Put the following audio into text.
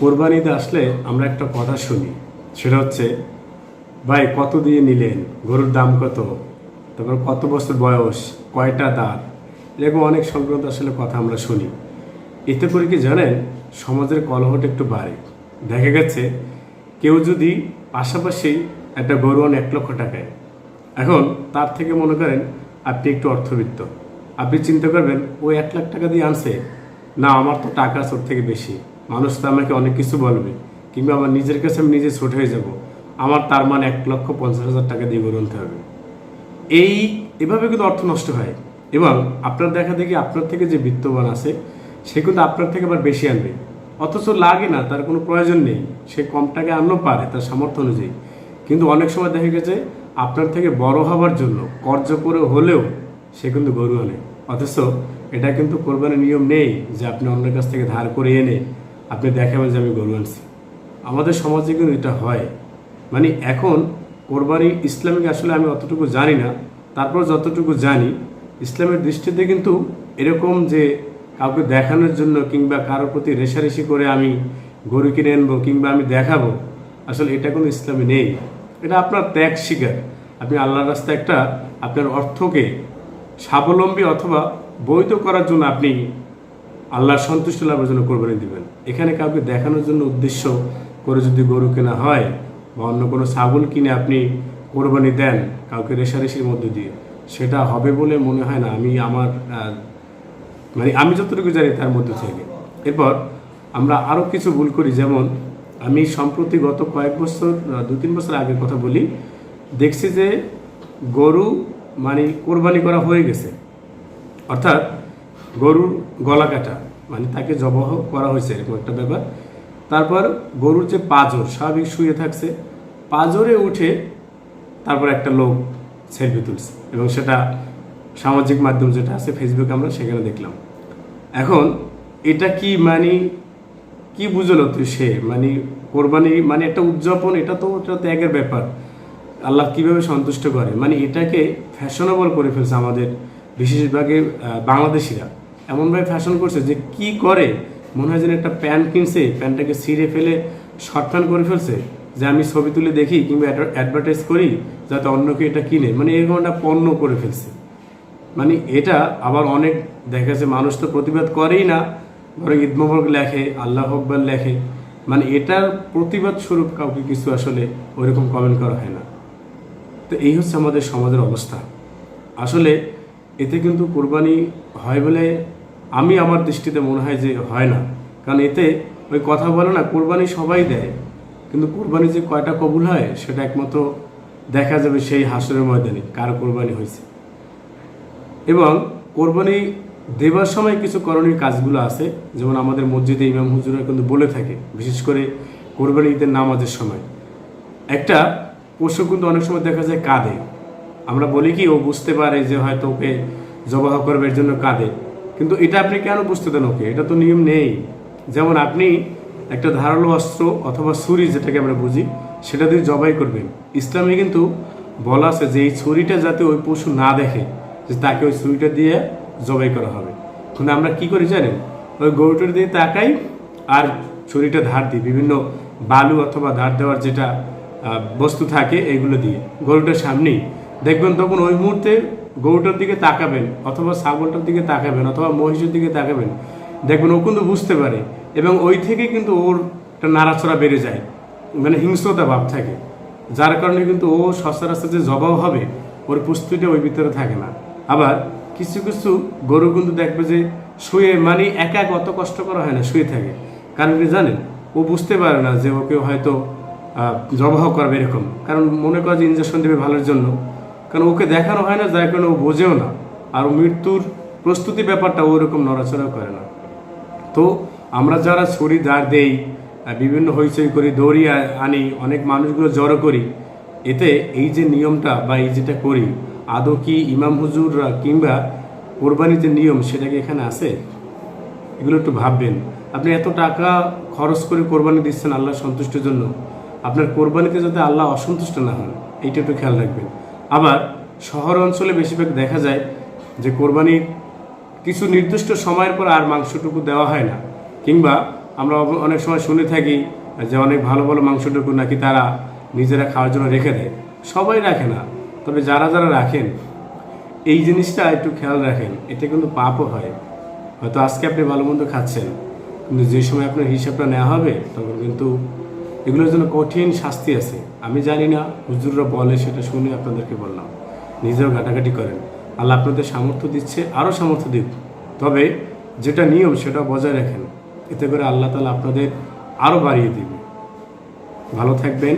কোরবানিতে আসলে আমরা একটা কথা শুনি, সেটা হচ্ছে, ভাই, কত দিয়ে নিলেন? গরুর দাম কত? তারপর কত বছর বয়স? কয়টা দাঁত? এরকম অনেক সংক্রান্ত আসলে কথা আমরা শুনি। এতে করে কি জানেন, সমাজের কলহটা একটু বাড়ে। দেখা গেছে, কেউ যদি পাশাপাশি একটা গরু আন এক লক্ষ টাকায়, এখন তার থেকে মনে করেন, আপনি একটু অর্থবিত্ত। আপনি চিন্তা করবেন, ও এক লাখ টাকা দিয়ে আনছে? না, আমার তো টাকা ওর থেকে বেশি। মানুষ তো আমাকে অনেক কিছু বলবে, কিংবা আমার নিজের কাছে আমি নিজে ছোট হয়ে যাব। আমার তার মানে এক লক্ষ পঞ্চাশ হাজার টাকা দিয়ে গরু আনতে হবে। এই, এভাবে কিন্তু অর্থ নষ্ট হয়। এবং আপনার দেখা দেখি আপনার থেকে যে বিত্তবান আছে, সে কিন্তু আপনার থেকে আবার বেশি আনবে। অথচ লাগে না, তার কোনো প্রয়োজন নেই। সে কম টাকা আনলেও পারে, তার সামর্থ্য অনুযায়ী। কিন্তু অনেক সময় দেখা গেছে, আপনার থেকে বড় হবার জন্য কর্য করে হলেও সে কিন্তু গরু আনে। অথচ এটা কিন্তু কোরবানির নিয়ম নেই যে আপনি অন্যের কাছ থেকে ধার করে এনে আপনি দেখাবেন যে আমি গরু আনছি। আমাদের সমাজে কিন্তু এটা হয়। মানে এখন কোরবানি ইসলামিক আসলে আমি অতটুকু জানি না, তারপর যতটুকু জানি, ইসলামের দৃষ্টিতে কিন্তু এরকম যে কাউকে দেখানোর জন্য কিংবা কারোর প্রতি রেশারেশি করে আমি গরু কিনে আনব কিংবা আমি দেখাবো, আসলে এটা কোনো ইসলামে নেই। এটা আপনার ত্যাগ শিকার আপনি আল্লাহর রাস্তায় একটা আপনার অর্থকে স্বাবলম্বী অথবা বৈধ করার জন্য আপনি আল্লাহর সন্তুষ্ট লাভের জন্য কোরবানি দিবেন। এখানে কাউকে দেখানোর জন্য উদ্দেশ্য করে যদি গরু কেনা হয় বা অন্য কোনো ছাগল কিনে আপনি কোরবানি দেন কাউকে রেশারেশির মধ্যে দিয়ে, সেটা হবে বলে মনে হয় না। আমি আমার মানে আমি যতটুকু জানি তার মধ্যে থেকে। এরপর আমরা আরও কিছু ভুল করি, যেমন আমি সম্প্রতি গত কয়েক বছর দু তিন বছর আগের কথা বলি, দেখছি যে গরু মানে কোরবানি করা হয়ে গেছে। অর্থাৎ গরুর গলা কাটা মানে তাকে জবহ করা হয়েছে, এরকম একটা ব্যাপার। তারপর গরুর যে পাজর, স্বাভাবিক শুয়ে থাকছে। পাজরে উঠে তারপর একটা লোক সেলফি তুলছে এবং সেটা সামাজিক মাধ্যম যেটা আছে ফেসবুকে আমরা সেখানে দেখলাম। এখন এটা কি মানে কি বুঝলো তুই সে? মানে কোরবানি মানে একটা উদযাপন, এটা তো একটা ত্যাগের ব্যাপার। আল্লাহ কীভাবে সন্তুষ্ট করে? মানে এটাকে ফ্যাশনেবল করে ফেলছে আমাদের বিশেষভাগে বাংলাদেশিরা। এমনভাবে ফ্যাশন করছে যে কি করে? মনে হয় যেন একটা প্যান্ট কিনছে, প্যান্টটাকে ছিঁড়ে ফেলে শর্ট প্যান্ট করে ফেলছে, যে আমি ছবি তুলে দেখি কিংবা অ্যাডভার্টাইজ করি যাতে অন্য কেউ এটা কিনে। মানে এরকম একটা পণ্য করে ফেলছে। মানে এটা আবার অনেক দেখা যাচ্ছে মানুষ তো প্রতিবাদ করেই না, বরং ঈদ লেখে, আল্লাহ আকবর লেখে। মানে এটার প্রতিবাদ স্বরূপ কাউকে কিছু আসলে ওইরকম কমেন্ট করা হয় না। তো এই হচ্ছে আমাদের সমাজের অবস্থা। আসলে এতে কিন্তু কোরবানি হয় বলে আমি আমার দৃষ্টিতে মনে হয় যে হয় না। কারণ এতে ওই কথা বলে না, কোরবানি সবাই দেয়। কিন্তু কোরবানি যে কয়টা কবুল হয়, সেটা একমাত্র দেখা যাবে সেই হাসরের ময়দানে কার কোরবানি হয়েছে। এবং কোরবানি দেবার সময় কিছু করণীয় কাজগুলো আছে, যেমন আমাদের মসজিদে ইমাম হুজুরা কিন্তু বলে থাকে, বিশেষ করে কোরবানি ঈদের নামাজের সময়। একটা পশু কিন্তু অনেক সময় দেখা যায় কাঁদে। আমরা বলি কি, ও বুঝতে পারে যে হয়তো ওকে জবাহ করবার জন্য কাঁদে। কিন্তু এটা আপনি কেন বুঝতে দেন? ওকে, এটা তো নিয়ম নেই। যেমন আপনি একটা ধারালো অস্ত্র অথবা ছুরি যেটাকে আমরা বুঝি, সেটা দিয়ে জবাই করবেন। ইসলামে কিন্তু বলা আছে যে এই ছুরিটা যাতে ওই পশু না দেখে, যে তাকে ওই ছুরিটা দিয়ে জবাই করা হবে। কিন্তু আমরা কি করি জানেন? ওই গরুটার দিয়ে তাকাই আর ছুরিটা ধার দিই। বিভিন্ন বালু অথবা ধার দেওয়ার যেটা বস্তু থাকে, এগুলো দিয়ে। গরুটার সামনেই। দেখবেন তখন ওই মুহূর্তে গরুটার দিকে তাকাবেন অথবা ছাগলটার দিকে তাকাবেন অথবা মহিষের দিকে তাকাবেন, দেখবেন ও কিন্তু বুঝতে পারে এবং ওই থেকে কিন্তু ওর একটা নাড়াচড়া বেড়ে যায় মানে হিংস্রতা ভাব থাকে। যার কারণে কিন্তু ও সচরাচর যে জবাব হবে, ওর প্রস্তুতিটা ওই ভিতরে থাকে না। আবার কিছু কিছু গরু কিন্তু দেখবে যে শুয়ে মানে একা অত কষ্ট করা হয় না, শুয়ে থাকে। কারণ কি জানেন? ও বুঝতে পারে না যে ওকে হয়তো জবাহ করবে এরকম। কারণ মনে করে যে ইঞ্জেকশন দেবে ভালোর জন্য। কারণ ওকে দেখানো হয় না, যার কারণে ও বোঝেও না। আর মৃত্যুর প্রস্তুতি ব্যাপারটা ওরকম নড়াচড়া করে না। তো আমরা যারা ছড়ি দাঁড় দেই বিভিন্ন হইচই করি, দৌড়ি আনি, অনেক মানুষগুলো জড়ো করি, এতে এই যে নিয়মটা বা এই যেটা করি, আদৌ কি ইমাম হুজুররা কিংবা কোরবানির যে নিয়ম, সেটা কি এখানে আছে? এগুলো একটু ভাববেন। আপনি এত টাকা খরচ করে কোরবানি দিচ্ছেন আল্লাহ সন্তুষ্টির জন্য। আপনার কোরবানিতে যাতে আল্লাহ অসন্তুষ্ট না হন, এইটা একটু খেয়াল রাখবেন। আবার শহর অঞ্চলে বেশিরভাগ দেখা যায় যে কোরবানির কিছু নির্দিষ্ট সময়ের পর আর মাংসটুকু দেওয়া হয় না। কিংবা আমরা অনেক সময় শুনে থাকি যে অনেক ভালো ভালো মাংসটুকু নাকি তারা নিজেরা খাওয়ার জন্য রেখে দেয়। সবাই রাখে না। তবে যারা যারা রাখেন, এই জিনিসটা একটু খেয়াল রাখেন। এতে কিন্তু পাপও হয়। হয়তো আজকে আপনি ভালো মন্দ খাচ্ছেন, কিন্তু যে সময় আপনার হিসাবটা নেওয়া হবে, তখন কিন্তু এগুলোর জন্য কঠিন শাস্তি আছে। আমি জানি না, হুজুররা বলে সেটা শুনে আপনাদেরকে বললাম। নিজেও ঘাটাঘাটি করেন। আল্লাহ আপনাদের সামর্থ্য দিচ্ছে, আরও সামর্থ্য দিক। তবে যেটা নিয়ম, সেটা বজায় রাখেন। এতে করে আল্লাহ তালা আপনাদের আরও বাড়িয়ে দিবে। ভালো থাকবেন।